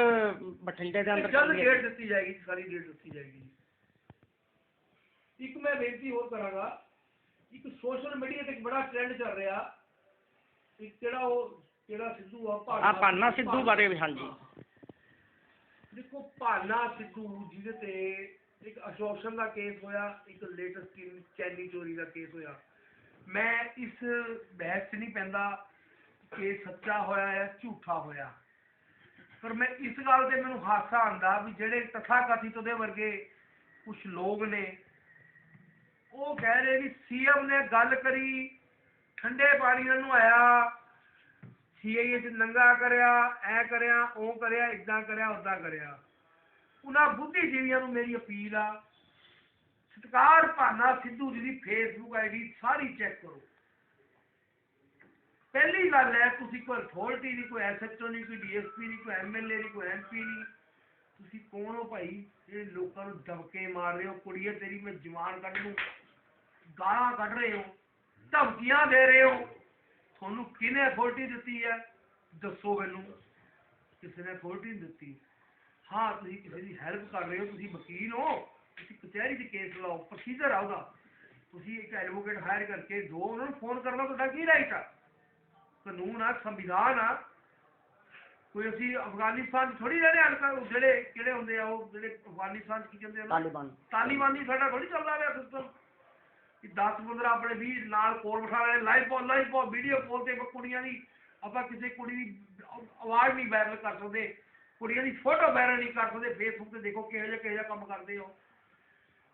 ਬਠਿੰਡੇ ਦੇ ਅੰਦਰ ਜਲਦ ਚੱਲਣੀ ਹੈ? ਡੇਟ ਦਿੱਤੀ ਜਾਏਗੀ ਸਾਰੀ ਡੇਟ ਦਿੱਤੀ ਜਾਏਗੀ ਇੱਕ ਮੈਂ ਬੇਨਤੀ ਹੋਰ ਕਰਾਂਗਾ ਇੱਕ ਸੋਸ਼ਲ ਮੀਡੀਆ ਤੇ ਇੱਕ ਬੜਾ ਟ੍ਰੈਂਡ ਚੱਲ ਰਿਹਾ ਇੱਕ ਕਿਹੜਾ ਉਹ ਕਿਹੜਾ ਸਿੱਧੂ ਆ ਆ ਭਾਨਾ ਸਿੱਧੂ ਬਾਰੇ ਵੀ ਹਾਂਜੀ। ਦੇਖੋ ਭਾਨਾ ਸਿੱਧੂ ਜਿਹਦੇ ਤੇ ਇੱਕ ਅਸ਼ੋਕਸ਼ਨ ਦਾ ਕੇਸ ਹੋਇਆ ਇੱਕ ਲੇਟੈਸਟ ਚੈਨੀ ਚੋਰੀ ਦਾ ਕੇਸ ਹੋਇਆ। ਮੈਂ ਇਸ ਬਹਿਸ 'ਚ ਨਹੀਂ ਪੈਂਦਾ ਕਿ ਸੱਚਾ ਹੋਇਆ ਹੈ ਝੂਠਾ ਹੋਇਆ। ਪਰ ਮੈਂ ਇਸ ਗੱਲ ਤੇ ਮੈਨੂੰ ਹਾਸਾ ਆਂਦਾ ਵੀ ਜਿਹੜੇ ਤਥਾਕਥਿਤ ਉਹਦੇ ਵਰਗੇ ਕੁਝ ਲੋਕ ਨੇ ਉਹ ਕਹਿ ਰਹੇ ਵੀ ਸੀਐਮ ਨੇ ਗੱਲ ਕਰੀ, ਠੰਡੇ ਪਾਣੀ ਨਾਲ ਨਹਾਇਆ ਸੀਆਈਏ ਚ ਨੰਗਾ ਕਰਿਆ, ਐ ਕਰਿਆ ਉਹ ਕਰਿਆ ਇਦਾਂ ਕਰਿਆ ਉਦਾਂ ਕਰਿਆ। ਉਹਨਾਂ ਬੁੱਧੀਜੀਵੀਆਂ ਨੂੰ ਮੇਰੀ ਅਪੀਲ ਆ, ਸਤਕਾਰ ਭਾਨਾ ਸਿੱਧੂ ਜੀ ਦੀ ਫੇਸਬੁੱਕ ਆਈਡੀ ਸਾਰੀ ਚੈੱਕ ਕਰੋ। ਪਹਿਲੀ ਗੱਲ ਹੈ, ਤੁਸੀਂ ਕੋਈ ਅਥਾਰਟੀ ਨਹੀਂ, ਕੋਈ ਐਸਐਚਓ ਨਹੀਂ, ਕੋਈ ਡੀਐਸਪੀ ਨਹੀਂ, ਕੋਈ ਐਮਐਲਏ ਨਹੀਂ, ਕੋਈ ਐਮਪੀ ਨਹੀਂ। ਤੁਸੀਂ ਕੌਣ ਹੋ ਭਾਈ? ਜਿਹੜੇ ਲੋਕਾਂ ਨੂੰ ਦਬਕੇ ਮਾਰ ਰਹੇ ਹੋ, ਕੁੜੀਏ ਤੇਰੀ ਮੈਂ ਜਵਾਨ ਕੱਢ ਲੂੰ। ਗਾਲਾਂ ਕੱਢ ਰਹੇ ਹੋ ਧਮਕੀਆਂ ਦੇ ਰਹੇ ਹੋ। ਤੁਹਾਨੂੰ ਕਿਹਨੇ ਅਥਾਰਟੀ ਦਿੱਤੀ ਹੈ? ਦੱਸੋ ਮੈਨੂੰ। ਕਿਸੇ ਨੇ ਅਥਾਰਟੀ ਦਿੱਤੀ। ਹਾਂ ਤੁਸੀਂ ਕਿਸੇ ਦੀ ਹੈਲਪ ਕਰ ਰਹੇ ਹੋ ਤੁਸੀਂ ਵਕੀਲ ਹੋ। ਤੁਸੀਂ ਕਚਹਿਰੀ 'ਚ ਕੇਸ ਲਾਓ ਪ੍ਰੋਸੀਜਰ ਆ ਉਹਦਾ। ਤੁਸੀਂ ਇੱਕ ਐਡਵੋਕੇਟ ਹਾਇਰ ਕਰਕੇ ਦੋ ਉਹਨਾਂ ਨੂੰ ਫੋਨ ਕਰਨਾ ਤੁਹਾਡਾ ਕੀ ਰਾਈਟ ਆ? ਕਾਨੂੰਨ ਆ ਸੰਵਿਧਾਨ ਆ। ਕੋਈ ਅਸੀਂ ਅਫਗਾਨਿਸਤਾਨ 'ਚ ਥੋੜੀ ਰਹਿਣੇ ਹਲਕਾ ਜਿਹੜੇ ਕਿਹੜੇ ਹੁੰਦੇ ਆ ਉਹ ਜਿਹੜੇ ਅਫਗਾਨਿਸਤਾਨ ਕੀ ਕਹਿੰਦੇ ਆ? ਤਾਲਿਬਾਨ। ਤਾਲੀਬਾਨੀ ਸਾਡਾ ਥੋੜੀ ਚੱਲਦਾ ਪਿਆ ਸਿਸਟਮ ਕਿ 10 15 ਆਪਣੇ ਵੀ ਨਾਲ ਕੋਲ ਬਿਠਾ ਲੈਣੇ live call live call video call ਤੇ ਕੁੜੀਆਂ ਦੀ ਆਪਾਂ ਕਿਸੇ ਕੁੜੀ ਦੀ ਆਵ- ਆਵਾਜ਼ ਨਹੀਂ ਵਾਇਰਲ ਕਰ ਸਕਦੇ ਕੁੜੀਆਂ ਦੀ ਫੋਟੋ ਵਾਇਰਲ ਨਹੀਂ ਕਰ ਸਕਦੇ ਫੇਸਬੁੱਕ ਤੇ ਦੇਖੋ ਕਿਹੋ ਜਿਹਾ ਕਿਹੋ ਜਿਹਾ ਕੰਮ ਕਰਦੇ ਹੋ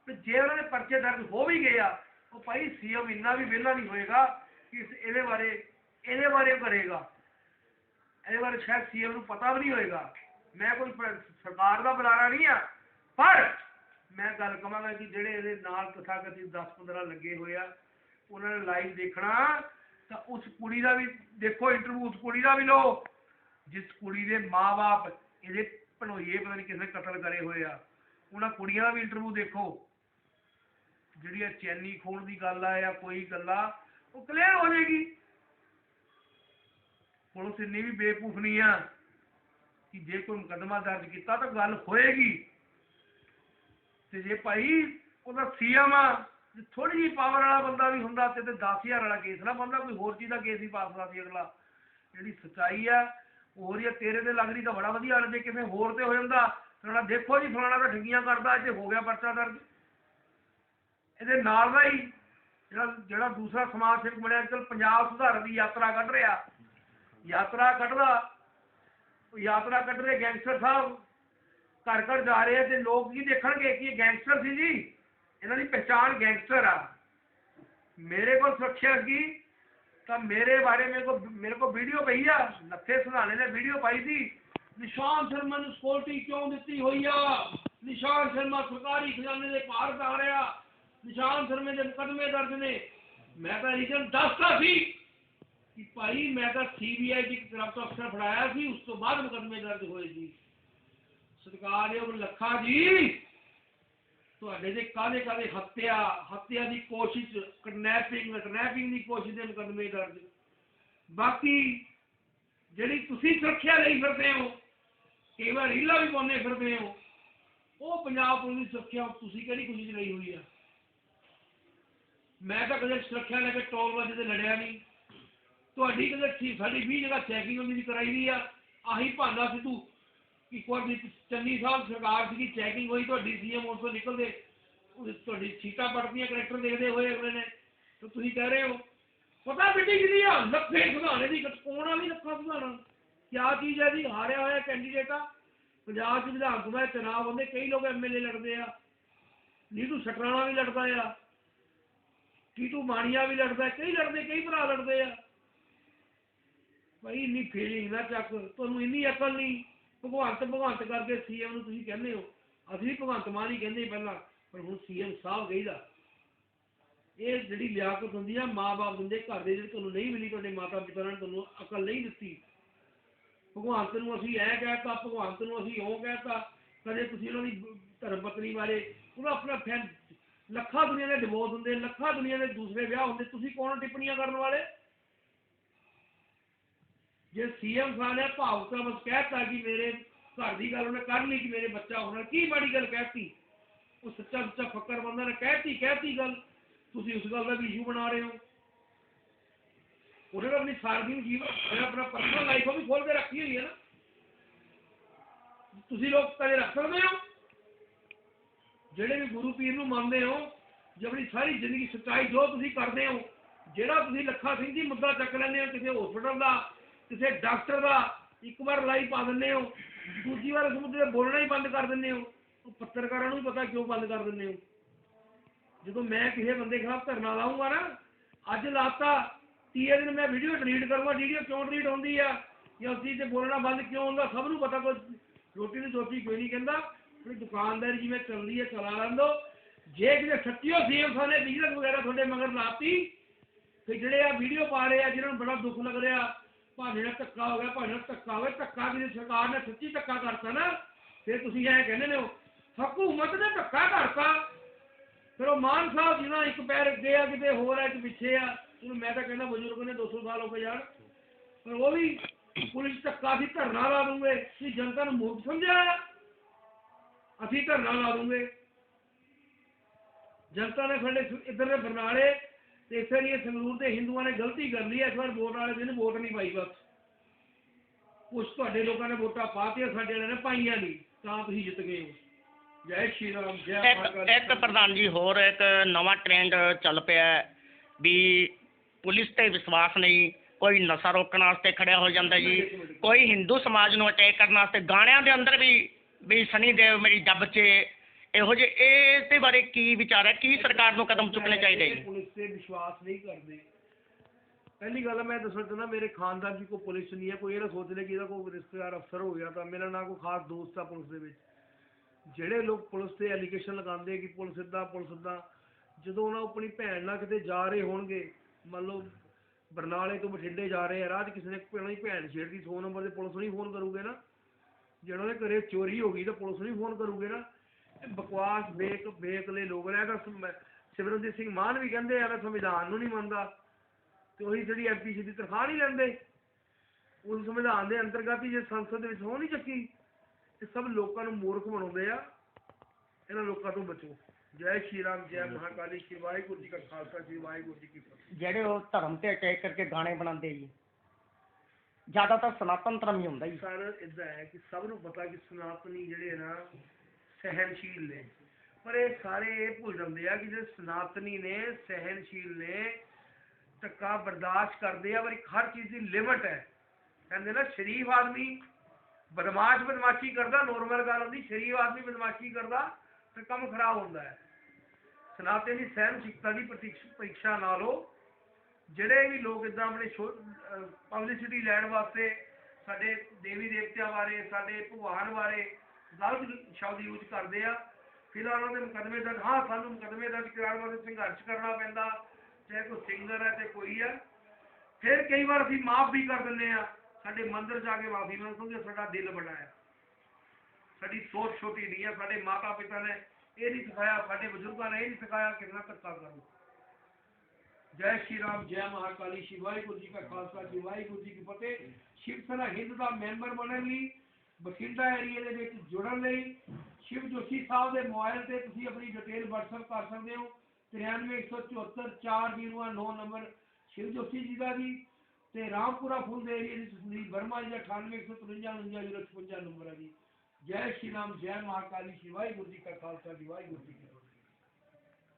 ਤੇ ਜੇ ਉਹਨਾਂ ਦੇ ਪਰਚੇ ਦਰਜ ਹੋ ਵੀ ਗਏ ਆ ਉਹ ਭਾਈ ਸੀਐਮ ਇੰਨਾ ਵੀ ਵਿਹਲਾ ਨਹੀਂ ਹੋਏਗਾ ਕਿ ਇਸ- ਇਹਦੇ ਬਾਰੇ ਇਹਦੇ ਬਾਰੇ ਉਹ ਕਰੇਗਾ ਇਹਦੇ ਬਾਰੇ ਸ਼ਾਇਦ ਸੀਐਮ ਨੂੰ ਪਤਾ ਵੀ ਨਹੀਂ ਹੋਏਗਾ ਮੈਂ ਕੋਈ ਪ- ਸਰਕਾਰ ਦਾ ਬੁਲਾਰਾ ਨਹੀਂ ਆ ਪਰ ਮੈਂ ਗੱਲ ਕਹਾਂਗਾ ਕਿ ਜਿਹੜੇ ਇਹਦੇ ਨਾਲ ਤਥਾਕਥਿਤ 10 15 ਲੱਗੇ ਹੋਏ ਆ, ਉਹਨਾਂ ਨੇ ਲਾਈਵ ਦੇਖਣਾ, ਤਾਂ ਉਸ ਕੁੜੀ ਦਾ ਵੀ ਦੇਖੋ ਇੰਟਰਵਿਊ ਉਸ ਕੁੜੀ ਦਾ ਵੀ ਲਓ, ਜਿਸ ਕੁੜੀ ਦੇ ਮਾਪੇ ਇਹਦੇ ਭਣੋਈਏ ਪਤਾ ਨਹੀਂ ਕਿਸੇ ਕਤਲ ਕਰੇ ਹੋਏ ਆ, ਉਹਨਾਂ ਕੁੜੀਆਂ ਦਾ ਵੀ ਇੰਟਰਵਿਊ ਦੇਖੋ। ਜਿਹੜੀ ਇਹ ਚੈਨੀ ਖੋਣ ਦੀ ਗੱਲ ਆ ਜਾਂ ਕੋਈ ਗੱਲਾਂ, ਉਹ ਕਲੀਅਰ ਹੋ ਜਾਏਗੀ। ਪੁਲਿਸ ਇੰਨੀ ਵੀ ਬੇਵਕੂਫ ਨਹੀਂ ਆ ਕਿ ਜੇ ਕੋਈ ਮੁਕੱਦਮਾ ਦਰਜ ਕੀਤਾ ਤਾਂ ਗੱਲ ਹੋਏਗੀ। ਤੇ ਜੇ ਭਾਈ ਉਹਦਾ ਸੀਐਮ ਆ ਜੇ ਥੋੜੀ ਜਿਹੀ ਪਾਵਰ ਵਾਲਾ ਬੰਦਾ ਵੀ ਹੁੰਦਾ ਤੇ ਤੇ 10000 ਵਾਲਾ ਕੇਸ ਨਾ ਬੰਦਾ ਕੋਈ ਹੋਰ ਚੀਜ਼ ਦਾ ਕੇਸ ਹੀ ਪਾ ਸਕਦਾ ਸੀ ਅਗਲਾ। ਜਿਹੜੀ ਸੱਚਾਈ ਆ ਹੋ ਰਹੀ ਆ, ਤੇਰੇ ਤੇ ਲੱਗ ਰਹੀ ਤਾਂ ਬੜਾ ਵਧੀਆ, ਜੇ ਕਿਸੇ ਹੋਰ ਤੇ ਹੋ ਜਾਂਦਾ ਫਲਾਣਾ ਦੇਖੋ ਜੀ ਫਲਾਣਾ ਤਾਂ ਠੱਗੀਆਂ ਕਰਦਾ ਇੱਥੇ ਹੋ ਗਿਆ ਪਰਚਾ ਦਰਜ। ਇਹਦੇ ਨਾਲ ਦਾ ਹੀ ਜਿਹੜਾ ਜਿਹੜਾ ਦੂਸਰਾ ਸਮਾਜ ਸੇਵਕ ਬਣਿਆ ਅੱਜਕੱਲ ਪੰਜਾਬ ਸੁਧਾਰ ਦੀ ਯਾਤਰਾ ਕੱਢ ਰਿਹਾ। ਯਾਤਰਾ ਕੱਢਦਾ, ਯਾਤਰਾ ਕੱਢ ਰਹੇ ਗੈਂਗਸਟਰ ਸਾਹਿਬ ਘਰ ਘਰ ਜਾ ਰਹੇ ਆ ਤੇ ਲੋਕ ਕੀ ਦੇਖਣਗੇ ਕਿ ਇਹ ਗੈਂਗਸਟਰ ਸੀ ਜੀ? ਇਹਨਾਂ ਦੀ ਪਛਾਣ ਗੈਂਗਸਟਰ ਆ। ਮੇਰੇ ਕੋਲ ਸੁਰੱਖਿਆ ਕੀ? ਤਾਂ ਮੇਰੇ ਬਾਰੇ ਮੇਰੇ ਕੋਲ ਮੇਰੇ ਕੋਲ ਵੀਡੀਓ ਪਈ ਆ। ਲੱਥੇ ਸੁਧਾਣੇ ਨੇ ਵੀਡੀਓ ਪਾਈ ਸੀ। ਨਿਸ਼ਾਨ ਸ਼ਰਮਾ ਨੂੰ ਸਕਿਉਰਟੀ ਕਿਉਂ ਦਿੱਤੀ ਹੋਈ ਆ? ਨਿਸ਼ਾਨ ਸ਼ਰਮਾ ਸਰਕਾਰੀ ਖਜ਼ਾਨੇ ਦੇ ਭਾਰ ਪਾ ਰਿਹਾ। ਨਿਸ਼ਾਨ ਸ਼ਰਮੇ ਦੇ ਮੁਕੱਦਮੇ ਦਰਜ ਨੇ। ਮੈਂ ਤਾਂ ਰੀਜਨ ਦੱਸਦਾ ਸੀ ਕਿ ਭਾਈ ਮੈਂ ਤਾਂ ਸੀਬੀਆਈ ਦੀ ਕਰਪਟ ਅਫਸਰ ਫੜਾਇਆ ਸੀ। ਉਸ ਤੋਂ ਬਾਅਦ ਮੁਕੱਦਮੇ ਦਰਜ ਹੋਏ ਸੀ ਸਰਕਾਰਯੋਗ ਲੱਖਾ ਜੀ, ਤੁਹਾਡੇ ਦੇ ਕਾਹਦੇ ਕਾਹਦੇ ਹੱਤਿਆ ਹੱਤਿਆ ਦੀ ਕੋਸ਼ਿਸ਼ ਕਿਡਨੈਪਿੰਗ ਕਿਡਨੈਪਿੰਗ ਦੀ ਕੋਸ਼ਿਸ਼ ਦੇ ਮੁਕੱਦਮੇ ਦਰਜ। ਬਾਕੀ ਜਿਹੜੀ ਤੁਸੀਂ ਸੁਰੱਖਿਆ ਲਈ ਫਿਰਦੇ ਹੋ, ਕਈ ਵਾਰ ਰੀਲਾ ਵੀ ਪਾਉਂਦੇ ਫਿਰਦੇ ਹੋ, ਉਹ ਪੰਜਾਬ ਪੁਲਿਸ ਦੀ ਸੁਰੱਖਿਆ ਤੁਸੀਂ ਕਿਹੜੀ ਖੁਸ਼ੀ 'ਚ ਲਈ ਹੋਈ ਆ? ਮੈਂ ਤਾਂ ਕਦੇ ਸੁਰੱਖਿਆ ਲੈ ਕੇ ਟੋਲ ਵਾਜੇ ਤੇ ਲੜਿਆ ਨਹੀਂ। ਤੁਹਾਡੀ ਕਦੇ ਠੀਕ, ਸਾਡੀ 20 ਜਗ੍ਹਾ ਚੈਕਿੰਗ ਹੁੰਦੀ ਸੀ ਕਰਾਈ ਦੀ ਆ। ਆਹੀ ਭਾਂਡਾ ਸਿੱਧੂ ਇੱਕ ਵਾਰ ਦੀ ਚੰਨੀ ਸਾਹਿਬ ਸਰਕਾਰ ਸੀਗੀ ਚੈਕਿੰਗ ਹੋਈ, ਤੁਹਾਡੀ ਸੀਐਮ ਉਸ ਤੋਂ ਨਿਕਲਦੇ ਤੁਹਾਡੀ ਸੀਟਾਂ ਪੜਦੀਆਂ ਕਰੈਕਟਰ ਦੇਖਦੇ ਹੋਏ ਅਗਲੇ ਨੇ, ਤੇ ਤੁਸੀਂ ਕਹਿ ਰਹੇ ਹੋ। ਪਤਾ ਬਿੱਟੀ ਕਿਹਦੀ ਆ? ਲੱਖੇ ਸੁਧਾਣੇ ਦੀ ਕੋਣਾ ਵੀ ਲੱਖਾ ਸੁਧਾਣਾ ਕਿਆ ਚੀਜ਼ ਹੈ ਜੀ? ਹਾਰਿਆ ਹੋਇਆ ਕੈਂਡੀਡੇਟ ਆ। ਪੰਜਾਬ ਚ ਵਿਧਾਨ ਸਭਾ ਦੇ ਚੁਣਾਵ ਹੁੰਦੇ ਕਈ ਲੋਕ ਐਮਐਲਏ ਲੜਦੇ ਆ। ਨੀਤੂ ਸਟਰਾਣਾ ਵੀ ਲੜਦਾ ਆ। ਕੀਟੂ ਮਾਣੀਆ ਵੀ ਲੜਦਾ, ਕਈ ਲੜਦੇ, ਕਈ ਭਰਾ ਲੜਦੇ ਆ। ਭਾਈ, ਇੰਨੀ ਫੀਲਿੰਗ ਨਾ ਚੱਕ। ਤੁਹਾਨੂੰ ਇੰਨੀ ਅਕਲ ਨਹੀਂ। ਭਗਵੰਤ ਭਗਵੰਤ ਕਰਕੇ ਸੀਐਮ ਨੂੰ ਤੁਸੀਂ ਕਹਿੰਦੇ ਹੋ। ਅਸੀਂ ਭਗਵੰਤ ਮਾਨ ਹੀ ਕਹਿੰਦੇ ਪਹਿਲਾਂ, ਪਰ ਹੁਣ ਸੀਐਮ ਸਾਹਿਬ ਗਈਦਾ ਇਹ ਜਿਹੜੀ ਲਿਆਕਤ ਹੁੰਦੀ ਆ, ਮਾਂ-ਬਾਪ ਦਿੰਦੇ ਘਰ ਦੇ ਜਿਹੜੇ ਤੁਹਾਨੂੰ ਨਹੀਂ ਮਿਲੀ, ਤੁਹਾਡੇ ਮਾਤਾ ਪਿਤਾ ਨੇ ਤੁਹਾਨੂੰ ਅਕਲ ਨਹੀਂ ਦਿੱਤੀ। ਭਗਵੰਤ ਨੂੰ ਅਸੀਂ ਐ ਕਹਿਤਾ, ਭਗਵੰਤ ਨੂੰ ਅਸੀਂ ਉਹ ਕਹਿਤਾ, ਕਦੇ ਤੁਸੀਂ ਉਹਨਾਂ ਦੀ ਧਰਮ ਪਤਨੀ ਬਾਰੇ ਉਹਦਾ ਆਪਣਾ ਫੈਨ, ਲੱਖਾਂ ਦੁਨੀਆ ਦੇ ਡਿਵੋਰਸ ਹੁੰਦੇ, ਲੱਖਾਂ ਦੁਨੀਆ ਦੇ ਦੂਸਰੇ ਵਿਆਹ ਹੁੰਦੇ, ਤੁਸੀਂ ਕੌਣ ਟਿੱਪਣੀਆਂ ਕਰਨ ਵਾਲੇ? ਜੇ ਸੀਐਮ ਸਾਹਿਬ ਨੇ ਭਾਵਤਾ ਬਸ ਕਹਿਤਾ ਕਿ ਮੇਰੇ ਘਰ ਦੀ ਗੱਲ ਉਹਨੇ ਕਰ ਲਈ ਕਿ ਮੇਰੇ ਬੱਚਾ ਹੋਣਾ, ਕੀ ਮਾੜੀ ਗੱਲ ਕਹਿਤੀ? ਉਹ ਸੱਚਾ ਸੱਚਾ ਫੱਕਰ ਬੰਦਾ ਨੇ ਕਹਿਤੀ ਕਹਿਤੀ ਗੱਲ। ਤੁਸੀਂ ਉਸ ਗੱਲ ਦਾ ਵੀ ਇਸ਼ੂ ਬਣਾ ਰਹੇ ਹੋ। ਉਹਨੇ ਆਪਣੀ ਸਾਰਵਿਕ ਜੀਵਨ ਆਪਣਾ ਪਰਸਨਲ ਲਾਈਫ ਵੀ ਖੋਲ ਕੇ ਰੱਖੀ ਹੋਈ ਹੈ ਨਾ। ਤੁਸੀਂ ਲੋਕ ਕਦੇ ਰੱਖ ਸਕਦੇ ਹੋ? ਜਿਹੜੇ ਵੀ ਗੁਰੂ ਪੀਰ ਨੂੰ ਮੰਨਦੇ ਹੋ, ਜੇ ਆਪਣੀ ਸਾਰੀ ਜ਼ਿੰਦਗੀ ਸੱਚਾਈ ਜੋ ਤੁਸੀਂ ਕਰਦੇ ਹੋ, ਜਿਹੜਾ ਤੁਸੀਂ ਲੱਖਾ ਸਿੰਘ ਜੀ ਮੁੱਦਾ ਚੱਕ ਲੈਂਦੇ ਹੋ, ਕਿਸੇ ਹਸਪੀਟਲ ਦਾ ਕਿਸੇ ਡਾਕਟਰ ਦਾ ਇੱਕ ਵਾਰ ਲਾਈ ਪਾ ਦਿੰਦੇ ਹੋ, ਦੂਜੀ ਵਾਰ ਉਸ ਮੁੱਦੇ ਤੇ ਬੋਲਣਾ ਹੀ ਬੰਦ ਕਰ ਦਿੰਦੇ ਹੋ, ਉਹ ਪੱਤਰਕਾਰਾਂ ਨੂੰ ਵੀ ਪਤਾ ਕਿਉਂ ਬੰਦ ਕਰ ਦਿੰਦੇ ਹੋ? ਜਦੋਂ ਮੈਂ ਕਿਸੇ ਬੰਦੇ ਖਿਲਾਫ ਧਰਨਾ ਲਾਉਂਗਾ ਨਾ, ਅੱਜ ਲਾਤਾ, ਤੀਏ ਦਿਨ ਮੈਂ ਵੀਡੀਓ ਡਿਲੀਟ ਕਰੂੰਗਾ ਵੀਡੀਓ ਕਿਉਂ ਡਿਲੀਟ ਹੁੰਦੀ ਆ? ਜਾਂ ਉਸ ਤੇ ਬੋਲਣਾ ਬੰਦ ਕਿਉਂ ਹੁੰਦਾ? ਸਭ ਨੂੰ ਪਤਾ ਕੋਈ ਰੋਟੀ ਦੀ ਸੋਚੀ ਕੋਈ ਨਹੀਂ ਕਹਿੰਦਾ। ਆਪਣੀ ਦੁਕਾਨਦਾਰੀ ਜਿਵੇਂ ਚੱਲਦੀ ਹੈ ਚਲਾ ਲੈਣ ਜੇ ਕਿਤੇ ਸੱਚੀਓ ਸੀਐਮ ਸਾਹਿਬ ਨੇ ਬਿਜਨਸ ਵਗੈਰਾ ਤੁਹਾਡੇ ਮਗਰ ਲਾਤੀ, ਤੇ ਜਿਹੜੇ ਆ ਵੀਡੀਓ ਪਾ ਰਹੇ ਆ ਜਿਹਨਾਂ ਨੂੰ ਬੜਾ ਦੁੱਖ ਲੱਗ ਰਿਹਾ ਭਾਵੇਂ ਨਾਲ ਧੱਕਾ ਹੋ ਗਿਆ, ਭਾਵੇਂ ਨਾਲ ਧੱਕਾ ਹੋਵੇ, ਧੱਕਾ ਵੀ ਸਰਕਾਰ ਨੇ ਸੱਚੀ ਧੱਕਾ ਕਰਤਾ ਨਾ, ਫਿਰ ਤੁਸੀਂ ਐਂ ਕਹਿੰਦੇ ਨੇ ਹਕੂਮਤ ਨੇ ਧੱਕਾ ਕਰਤਾ। ਫਿਰ ਉਹ ਮਾਨ ਸਾਹਿਬ ਜਿਹਨਾਂ ਇੱਕ ਪੈਰ ਅੱਗੇ ਆ, ਕਿਤੇ ਹੋਰ ਆ, ਇੱਕ ਪਿੱਛੇ ਆ, ਉਹਨੂੰ ਮੈਂ ਤਾਂ ਕਹਿੰਦਾ ਬਜ਼ੁਰਗ ਨੇ 200 ਸਾਲ ਹੋ ਗਏ ਯਾਰ। ਪਰ ਉਹ ਵੀ ਪੁਲਿਸ ਧੱਕਾ ਸੀ, ਧਰਨਾ ਲਾ ਦੂਗੇ ਕੀ ਜਨਤਾ ਨੂੰ ਮੂਰਖ ਸਮਝਿਆ। ਅਸੀਂ ਧਰਨਾ ਲਾ ਦੂੰਗੇ। ਜਨਤਾ ਨੇ ਸਾਡੇ ਸ- ਇੱਧਰ ਦੇ ਬਰਨਾਲੇ ਤੇ ਇਸੇ ਲਈ ਸੰਗਰੂਰ ਦੇ ਹਿੰਦੂਆਂ ਨੇ ਗਲਤੀ ਕਰ ਲਈ ਇਸ ਵਾਰ ਵੋਟ ਵਾਲੇ ਦਿਨ ਵੋਟ ਨਹੀਂ ਪਾਈ ਬਸ। ਕੁਛ ਤੁਹਾਡੇ ਲੋਕਾਂ ਨੇ ਵੋਟਾਂ ਪਾਤੀਆਂ ਸਾਡੇ ਵਾਲਿਆਂ ਨੇ ਪਾਈਆਂ ਨਹੀਂ ਤਾਂ ਤੁਸੀਂ ਜਿੱਤ ਗਏ ਹੋ। ਜੈ ਸ਼੍ਰੀ ਰਾਮ ਜੈ ਇੱਕ ਇੱਕ ਪ੍ਰਧਾਨ ਜੀ ਹੋਰ ਇੱਕ ਨਵਾਂ ਟ੍ਰੈਂਡ ਚੱਲ ਪਿਆ ਹੈ ਵੀ ਪੁਲਿਸ ਤੇ ਵਿਸ਼ਵਾਸ ਨਹੀਂ ਕੋਈ ਨਸ਼ਾ ਰੋਕਣ ਵਾਸਤੇ ਖੜਿਆ ਹੋ ਜਾਂਦਾ ਜੀ। ਕੋਈ ਹਿੰਦੂ ਸਮਾਜ ਨੂੰ ਅਟੈਕ ਕਰਨ ਵਾਸਤੇ ਗਾਣਿਆਂ ਦੇ ਅੰਦਰ ਵੀ ਵੀ ਸਨੀ ਦੇਵ ਮੇਰੀ ਜੱਬ 'ਚ ਇਹੋ ਜਿਹੇ ਇਹ ਤੇ ਬਾਰੇ ਕੀ ਵਿਚਾਰ ਹੈ? ਕੀ ਸਰਕਾਰ ਨੂੰ ਕਦਮ ਚੁੱਕਣੇ ਚਾਹੀਦੇ ਜੀ? ਪੁਲਿਸ ਤੇ ਵਿਸ਼ਵਾਸ ਨਹੀਂ ਕਰਦੇ। ਪਹਿਲੀ ਗੱਲ ਮੈਂ ਦੱਸਣਾ ਚਾਹੁੰਦਾ, ਮੇਰੇ ਖਾਨਦਾਨ 'ਚ ਕੋਈ ਪੁਲਿਸ ਨਹੀਂ ਹੈ, ਕੋਈ ਇਹ ਨਾ ਸੋਚ ਲੈ ਕਿ ਇਹਦਾ ਕੋਈ ਰਿਸ਼ਤੇਦਾਰ ਅਫਸਰ ਹੋ ਗਿਆ ਤਾਂ ਮੇਰਾ ਨਾ ਕੋਈ ਖਾਸ ਦੋਸਤ ਆ ਪੁਲਿਸ ਦੇ ਵਿੱਚ। ਜਿਹੜੇ ਲੋਕ ਪੁਲਿਸ ਤੇ ਐਲੀਗੇਸ਼ਨ ਲਗਾਉਂਦੇ ਕਿ ਪੁਲਿਸ ਇੱਦਾਂ ਪੁਲਿਸ ਇੱਦਾਂ ਜਦੋਂ ਉਹਨਾਂ ਆਪਣੀ ਭੈਣ ਨਾਲ ਕਿਤੇ ਜਾ ਰਹੇ ਹੋਣਗੇ, ਮੰਨ ਲਓ ਬਰਨਾਲੇ ਤੋਂ ਬਠਿੰਡੇ ਜਾ ਰਹੇ ਆ ਰਾਹ 'ਚ ਕਿਸੇ ਨੇ ਉਹਨਾਂ ਦੀ ਭੈਣ ਛੇੜਦੀ 100 ਨੰਬਰ ਤੇ ਪੁਲਿਸ ਨੂੰ ਹੀ ਫੋਨ ਕਰੂਗੇ ਨਾ। ਜਿਹਨਾਂ ਦੇ ਘਰੇ ਚੋਰੀ ਹੋ ਗਈ ਤਾਂ ਪੁਲਿਸ ਨੂੰ ਹੀ ਫੋਨ ਕਰੂਗੇ ਨਾ। ਬਕਵਾਸ ਬੇਕ ਬੇਕਲੇ ਲੋਕ ਨੇ ਤਾਂ ਸਮ- ਸਿਮਰਨਜੀਤ ਸਿੰਘ ਮਾਨ ਵੀ ਕਹਿੰਦੇ ਆ ਮੈਂ ਸੰਵਿਧਾਨ ਨੂੰ ਨਹੀਂ ਮੰਨਦਾ। ਤੇ ਉਹੀ ਜਿਹੜੀ ਐਮਪੀ ਦੀ ਤਨਖਾਹ ਨਹੀਂ ਲੈਂਦੇ। ਉਸ ਸੰਵਿਧਾਨ ਦੇ ਅੰਤਰਗਤ ਹੀ ਜੇ ਸੰਸਦ ਦੇ ਵਿੱਚ ਹੋ ਨਹੀਂ ਚੱਕੀ ਇਹ ਸਭ ਲੋਕਾਂ ਨੂੰ ਮੂਰਖ ਬਣਾਉਂਦੇ ਆ। ਇਹਨਾਂ ਲੋਕਾਂ ਤੋਂ ਬਚੋ। ਜੈ ਸ਼੍ਰੀ ਰਾਮ ਜੈ ਮਹਾਕਾਲੀ ਸ਼੍ਰੀ ਵਾਹਿਗੁਰੂ ਜੀ ਕਾ ਖਾਲਸਾ ਸ਼੍ਰੀ ਵਾਹਿਗੁਰੂ ਜੀ ਕੀ ਫਤਿਹ। ਜਿਹੜੇ ਉਹ ਧਰਮ ਤੇ ਅਟੈਕ ਕਰਕੇ ਗਾਣੇ ਬਣਾਉਂਦੇ ਜੀ ਜ਼ਿਆਦਾਤਰ ਸਨਾਤਨ ਧਰਮ ਹੀ ਹੁੰਦਾ ਜੀ। ਸਰ ਇਦਾਂ ਹੈ ਕਿ ਸਭ ਨੂੰ ਪਤਾ ਕਿ ਸਨਾਤਨੀ ਜਿਹੜੇ ਨਾ ਸਹਿਨਸ਼ੀਲ ਨੇ। ਪਰ ਇਹ ਸਾਰੇ ਇਹ ਭੁੱਲ ਜਾਂਦੇ ਆ ਕਿ ਜਿਹੜੇ ਸਨਾਤਨੀ ਨੇ ਸਹਿਨਸ਼ੀਲ ਨੇ, ਧੱਕਾ ਬਰਦਾਸ਼ਤ ਕਰਦੇ ਆ, ਪਰ ਇੱਕ ਹਰ ਚੀਜ਼ ਦੀ ਲਿਮਟ ਹੈ। ਕਹਿੰਦੇ ਨਾ, ਸ਼ਰੀਫ ਆਦਮੀ ਬਦਮਾਸ਼ ਬਦਮਾਸ਼ੀ ਕਰਦਾ ਨੋਰਮਲ ਗੱਲ ਹੁੰਦੀ, ਸ਼ਰੀਫ ਆਦਮੀ ਬਦਮਾਸ਼ੀ ਕਰਦਾ, ਤੇ ਕੰਮ ਖਰਾਬ ਹੁੰਦਾ ਹੈ। ਸਨਾਤਨੀ ਦੀ ਦੀ ਪ੍ਰਤੀਕਸ਼- ਪਰੀਖਿਆ ਜਿਹੜੇ ਵੀ ਲੋਕ ਇਦਾਂ ਆਪਣੇ ਪਬਲਿਸਿਟੀ ਲੈਣ ਵਾਸਤੇ ਸਾਡੇ ਦੇਵੀ ਦੇਵਤਿਆਂ ਬਾਰੇ, ਸਾਡੇ ਭਗਵਾਨ ਬਾਰੇ ਗਲਤ ਸ਼ਬਦ ਯੂਜ਼ ਕਰਦੇ ਆ। ਫਿਲਹਾਲ ਉਹਨਾਂ ਦੇ ਮੁਕੱਦਮੇ ਦਰਜ ਹਾਂ, ਸਾਨੂੰ ਮੁਕੱਦਮੇ ਦਰਜ ਕਰਾਉਣ ਵਾਸਤੇ ਸੰਘਰਸ਼ ਕਰਨਾ ਪੈਂਦਾ। ਚਾਹੇ ਕੋਈ ਸਿੰਗਰ ਹੈ ਤੇ ਕੋਈ ਹੈ। ਫਿਰ ਕਈ ਵਾਰ ਅਸੀਂ ਮਾਫ ਵੀ ਕਰ ਦਿੰਦੇ ਆ। ਸਾਡੇ ਮੰਦਿਰ ਜਾ ਕੇ ਮਾਫੀ ਮੰਗ ਕਿਉਂਕਿ ਸਾਡਾ ਦਿਲ ਬੜਾ ਹੈ। ਸਾਡੀ ਸੋਚ ਛੋਟੀ ਨਹੀਂ ਹੈ। ਸਾਡੇ ਮਾਤਾ ਪਿਤਾ ਨੇ ਇਹ ਨਹੀਂ ਸਿਖਾਇਆ। ਸਾਡੇ ਬਜ਼ੁਰਗਾਂ ਨੇ ਇਹ ਨਹੀਂ ਸਿਖਾਇਆ ਕਿ ਨਾ ਧੱਕਾ ਕਰੋ। ਜੈ ਸ਼੍ਰੀ ਰਾਮ, ਜੈ ਮਹਾਕਾਲੀ ਸ਼ਿਵ ਵਾਹਿਗੁਰੂ ਜੀ ਕਾ ਖਾਲਸਾ ਜੀ ਵਾਹਿਗੁਰੂ ਜੀ ਕੀ ਫਤਿਹ। ਸ਼ਿਵ ਸੈਨਾ ਹਿੰਦ ਦਾ ਮੈਂਬਰ ਬਣਨ ਲਈ ਬਠਿੰਡਾ ਏਰੀਆ ਦੇ ਵਿੱਚ ਜੁੜਨ ਲਈ ਸ਼ਿਵ ਜੋਸ਼ੀ ਸਾਹਿਬ ਦੇ ਮੋਬਾਈਲ ਤੇ ਤੁਸੀਂ ਆਪਣੀ ਡਿਟੇਲ WhatsApp ਕਰ ਸਕਦੇ ਹੋ। 93144049 ਨੰਬਰ ਸ਼ਿਵ ਜੋਸ਼ੀ ਜੀ ਦਾ ਜੀ ਤੇ ਰਾਮਪੁਰਾ ਫੁੱਲ ਦੇ ਏਰੀਆ ਦੀ ਸੁਨੀਲ ਵਰਮਾ ਜੀ ਦਾ 9815505056 ਨੰਬਰ ਹੈ ਜੀ। ਜੈ ਸ਼੍ਰੀ ਰਾਮ, ਜੈ ਮਹਾਕਾਲੀ ਸ਼ਿਵ ਵਾਹਿਗੁਰੂ ਜੀ ਕਾ ਖਾਲਸਾ ਜੀ ਵਾਹਿਗੁਰੂ ਜੀ